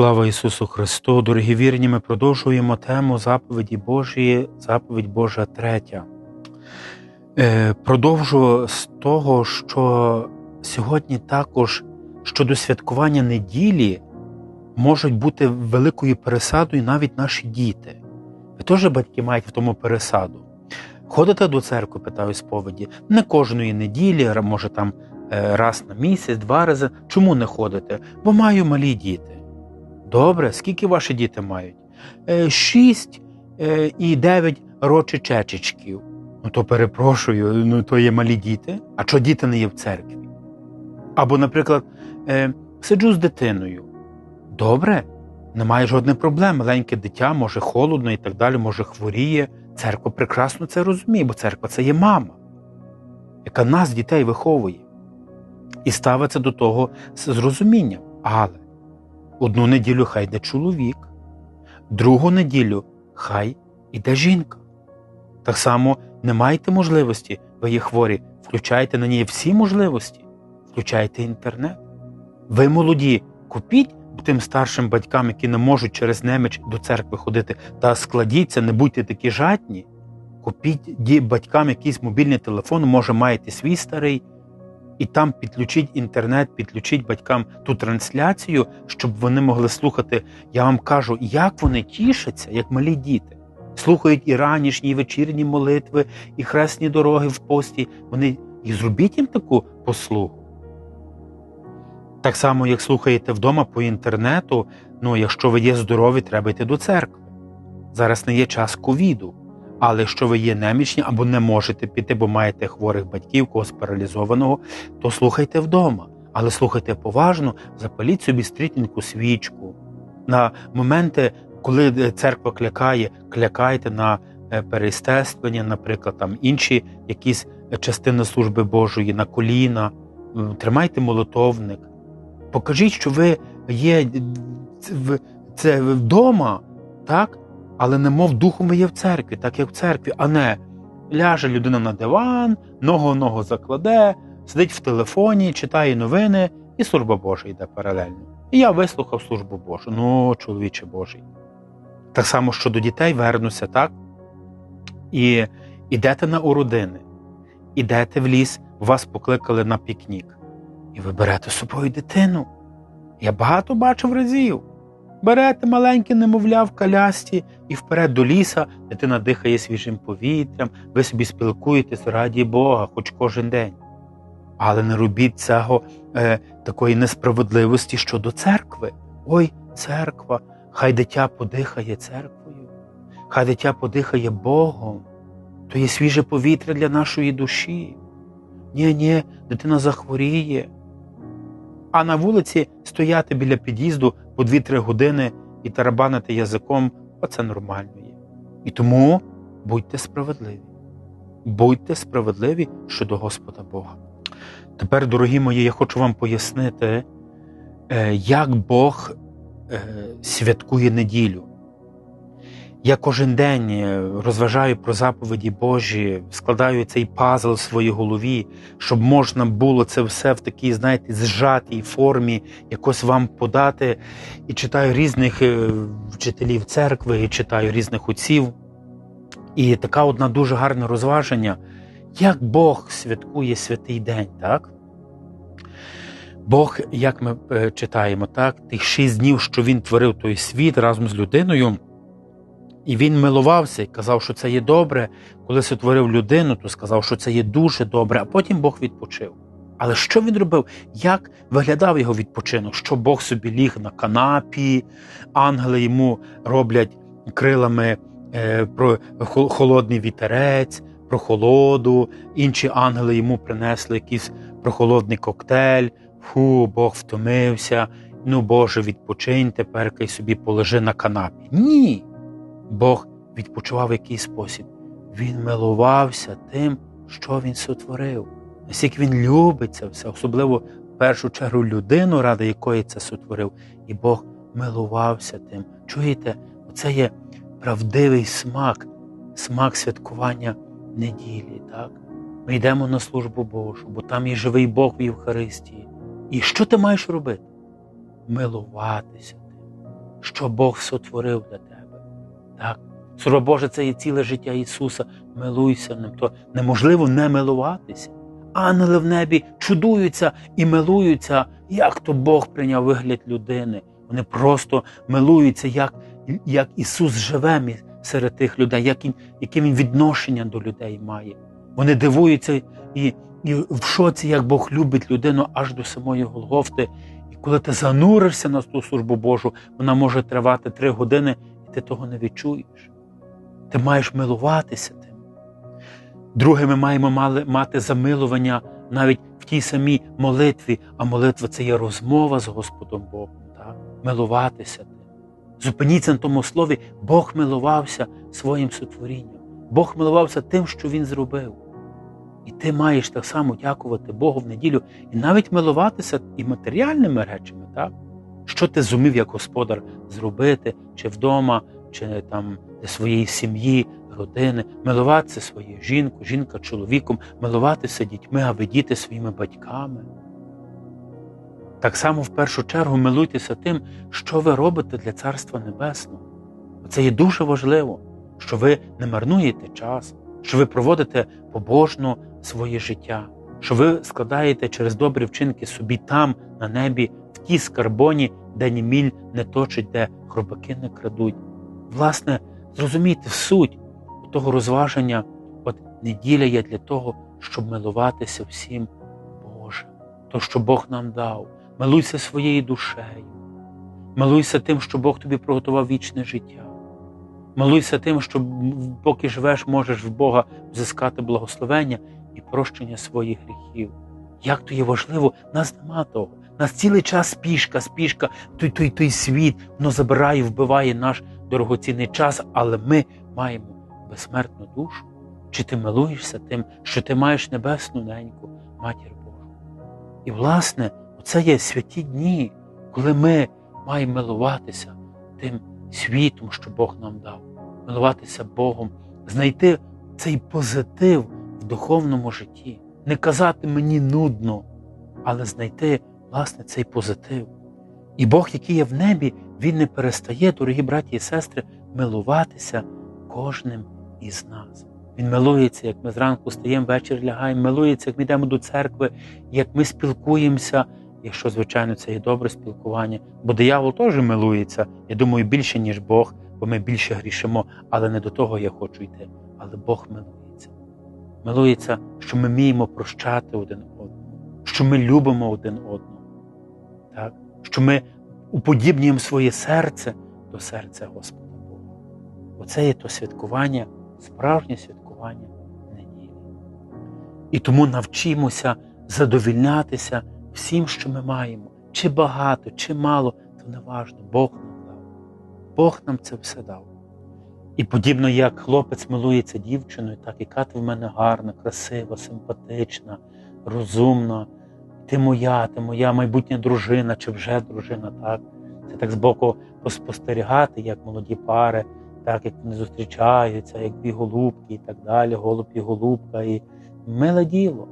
Слава Ісусу Христу! Дорогі вірні, ми продовжуємо тему заповіді Божої, заповідь Божа третя. Е, Продовжу з того, що сьогодні також щодо святкування неділі можуть бути великою пересадою навіть наші діти. Ви теж батьки мають в тому пересаду. Ходите до церкви, питаю сповіді, не кожної неділі, може там е, раз на місяць, два рази. Чому не ходите? Бо маю малі діти. Добре, скільки ваші діти мають? Е, Шість е, і дев'ять рочичечечків. Ну то перепрошую, ну то є малі діти. А що діти не є в церкві? Або, наприклад, е, сиджу з дитиною. Добре, немає жодних проблем. Маленьке дитя, може холодно і так далі, може хворіє. Церква прекрасно це розуміє, бо церква це є мама, яка нас, дітей, виховує. І ставиться до того з розумінням. Але Одну неділю хай йде чоловік, другу неділю хай іде жінка. Так само не маєте можливості, ви є хворі, включайте на неї всі можливості, включайте інтернет. Ви молоді, купіть тим старшим батькам, які не можуть через неміч до церкви ходити, та складіться, не будьте такі жадні. Купіть батькам якийсь мобільний телефон, може, маєте свій старий і там підключіть інтернет, підключіть батькам ту трансляцію, щоб вони могли слухати. Я вам кажу, як вони тішаться, як малі діти. Слухають і ранішні, і вечірні молитви, і хресні дороги в пості. Вони і зробіть їм таку послугу. Так само, як слухаєте вдома по інтернету, ну якщо ви є здорові, треба йти до церкви. Зараз не є час ковіду. Але якщо ви є немічні або не можете піти, бо маєте хворих батьків, когось паралізованого, то слухайте вдома. Але слухайте поважно, запаліть собі стрітненьку свічку. На моменти, коли церква клякає, клякайте на перестеслення, наприклад, там інші якісь частини служби Божої, на коліна, тримайте молотовник. Покажіть, що ви є це вдома, так? Але немов духом є в церкві, так як в церкві, а не ляже людина на диван, ногу ногу закладе, сидить в телефоні, читає новини, і служба Божа йде паралельно. І я вислухав службу Божу. Ну, чоловіче Божий. Так само щодо дітей вернуся, так? І ідете на уродини, ідете в ліс, вас покликали на пікнік. І ви берете з собою дитину. Я багато бачив разів. Берете маленьке немовля в колясці і вперед до ліса, дитина дихає свіжим повітрям, ви собі спілкуєтесь раді Бога, хоч кожен день. Але не робіть цього е, такої несправедливості щодо церкви. Ой, церква, хай дитя подихає церквою, хай дитя подихає Богом. То є свіже повітря для нашої душі. Ні, ні, дитина захворіє. А на вулиці стояти біля під'їзду по 2-3 години і тарабанити язиком оце нормально є. І тому будьте справедливі. Будьте справедливі щодо Господа Бога. Тепер, дорогі мої, я хочу вам пояснити, е, як Бог е, святкує неділю. Я кожен день е, розважаю про заповіді Божі, складаю цей пазл в своїй голові, щоб можна було це все в такій, знаєте, зжатій формі якось вам подати. І читаю різних е, вчителів церкви, і читаю різних отців. І така одна дуже гарне розваження, як Бог святкує святий день, так? Бог, як ми е, читаємо, так, тих шість днів, що він творив той світ разом з людиною. І він милувався і казав, що це є добре. Коли сотворив людину, то сказав, що це є дуже добре, а потім Бог відпочив. Але що він робив? Як виглядав його відпочинок? Що Бог собі ліг на канапі, ангели йому роблять крилами е, про холодний вітерець, про холоду, інші ангели йому принесли якийсь прохолодний коктейль. Фу, Бог втомився. Ну, Боже, відпочинь тепер і собі положи на канапі. Ні. Бог відпочивав в який спосіб. Він милувався тим, що він сотворив. Наскільки він любить це все, особливо в першу чергу людину, ради якої це сотворив. І Бог милувався тим. Чуєте, це є правдивий смак, смак святкування неділі. так? Ми йдемо на службу Божу, бо там є живий Бог в Євхаристії. І що ти маєш робити? Милуватися тим. що Бог сотворив для тебе. Так? Слово Боже, це є ціле життя Ісуса. Милуйся ним. То неможливо не милуватися. Ангели в небі чудуються і милуються, як то Бог прийняв вигляд людини. Вони просто милуються, як, як Ісус живе серед тих людей, як він, яке Він відношення до людей має. Вони дивуються і, і в шоці, як Бог любить людину аж до самої Голгофти. І коли ти зануришся на ту службу Божу, вона може тривати три години, ти того не відчуєш. Ти маєш милуватися тим. Друге, ми маємо мати замилування навіть в тій самій молитві, а молитва це є розмова з Господом Богом. Так? Милуватися тим. Зупиніться на тому слові, Бог милувався своїм сотворінням. Бог милувався тим, що Він зробив. І ти маєш так само дякувати Богу в неділю і навіть милуватися і матеріальними речами, так? Що ти зумів як господар зробити, чи вдома, чи там для своєї сім'ї, родини, милуватися своєю жінкою, жінка чоловіком, милуватися дітьми, а ви діти своїми батьками. Так само в першу чергу милуйтеся тим, що ви робите для Царства Небесного. Це є дуже важливо, що ви не марнуєте час, що ви проводите побожно своє життя, що ви складаєте через добрі вчинки собі там, на небі, в тій скарбоні, де ні міль не точить, де хробаки не крадуть. Власне, зрозумійте суть того розваження, от неділя є для того, щоб милуватися всім Божим, то, що Бог нам дав. Милуйся своєю душею, милуйся тим, що Бог тобі приготував вічне життя. Милуйся тим, що поки живеш, можеш в Бога взискати благословення і прощення своїх гріхів. Як то є важливо, нас нема того. Нас цілий час спішка, спішка, той, той, той світ, воно забирає, вбиває наш дорогоцінний час, але ми маємо безсмертну душу. Чи ти милуєшся тим, що ти маєш небесну неньку, матір Божу? І, власне, це є святі дні, коли ми маємо милуватися тим світом, що Бог нам дав, милуватися Богом, знайти цей позитив в духовному житті, не казати мені нудно, але знайти власне цей позитив. І Бог, який є в небі, Він не перестає, дорогі браті і сестри, милуватися кожним із нас. Він милується, як ми зранку стаємо, вечір лягаємо, милується, як ми йдемо до церкви, як ми спілкуємося, якщо, звичайно, це є добре спілкування. Бо диявол теж милується, я думаю, більше, ніж Бог, бо ми більше грішимо, але не до того я хочу йти. Але Бог милується. Милується, що ми вміємо прощати один одному, що ми любимо один одного, так? що ми уподібнюємо своє серце до серця Господа Бога. Оце є то святкування, справжнє святкування неділі. І тому навчимося задовільнятися всім, що ми маємо, чи багато, чи мало, то не важливо. Бог нам дав. Бог нам це все дав. І подібно як хлопець милується дівчиною, так яка ти в мене гарна, красива, симпатична, розумна. Ти моя, ти моя майбутня дружина чи вже дружина. так? Це так збоку поспостерігати, як молоді пари, так як вони зустрічаються, як дві голубки і так далі, голуб і голубка. І миле діло.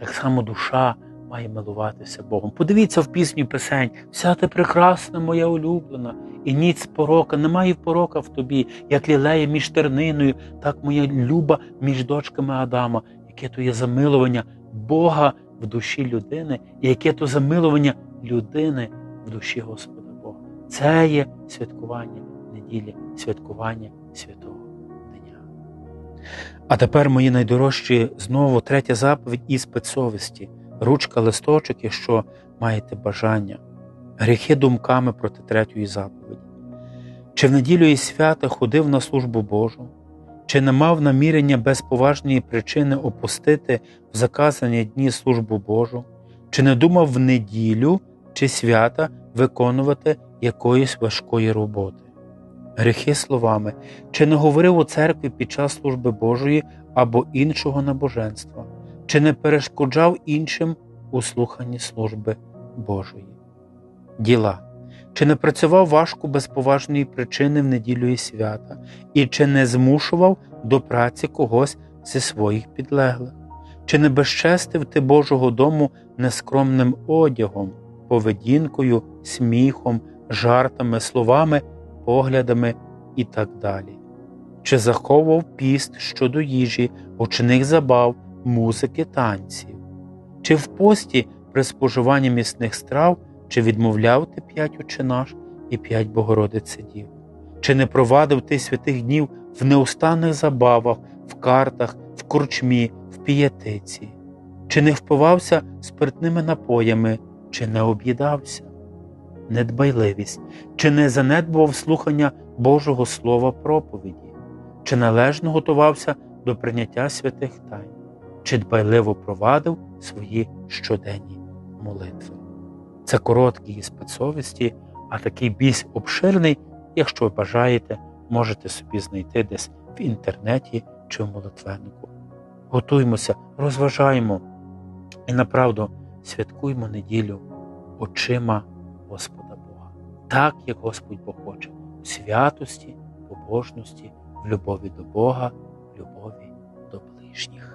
Так само душа має милуватися Богом. Подивіться в пісню пісень, вся ти прекрасна, моя улюблена, і ніц порока, немає порока в тобі, як лілея між терниною, так моя люба між дочками Адама, яке то є замилування Бога в душі людини, і яке то замилування людини в душі Господа Бога. Це є святкування неділі, святкування святого дня. А тепер, мої найдорожчі, знову третя заповідь іспит совісті, ручка листочок, якщо маєте бажання, гріхи думками проти третьої заповіді. Чи в неділю і свята ходив на службу Божу, чи не мав намірення без поважної причини опустити в заказані дні службу Божу, чи не думав в неділю чи свята виконувати якоїсь важкої роботи. Гріхи словами, чи не говорив у церкві під час служби Божої або іншого набоженства, чи не перешкоджав іншим у слуханні служби Божої. Діла. Чи не працював важко без поважної причини в неділю і свята, і чи не змушував до праці когось зі своїх підлеглих? Чи не безчестив ти Божого дому нескромним одягом, поведінкою, сміхом, жартами, словами, поглядами і так далі? Чи заховував піст щодо їжі, учених забав, музики, танців? Чи в пості при споживанні місних страв, чи відмовляв ти п'ять очинаш і п'ять Богородиці Дів? Чи не провадив ти святих днів в неустанних забавах, в картах, в корчмі, в пієтиці? Чи не впивався спиртними напоями, чи не об'їдався? Недбайливість, чи не занедбував слухання Божого Слова проповіді, чи належно готувався до прийняття святих тайн, чи дбайливо провадив свої щоденні молитви. Це короткий із спецовісті, а такий більш обширний, якщо ви бажаєте, можете собі знайти десь в інтернеті чи в молитвеннику. Готуємося, розважаємо і направду святкуємо неділю очима Господа Бога, так як Господь Бог хоче, у святості, побожності, в любові до Бога, в любові до ближніх.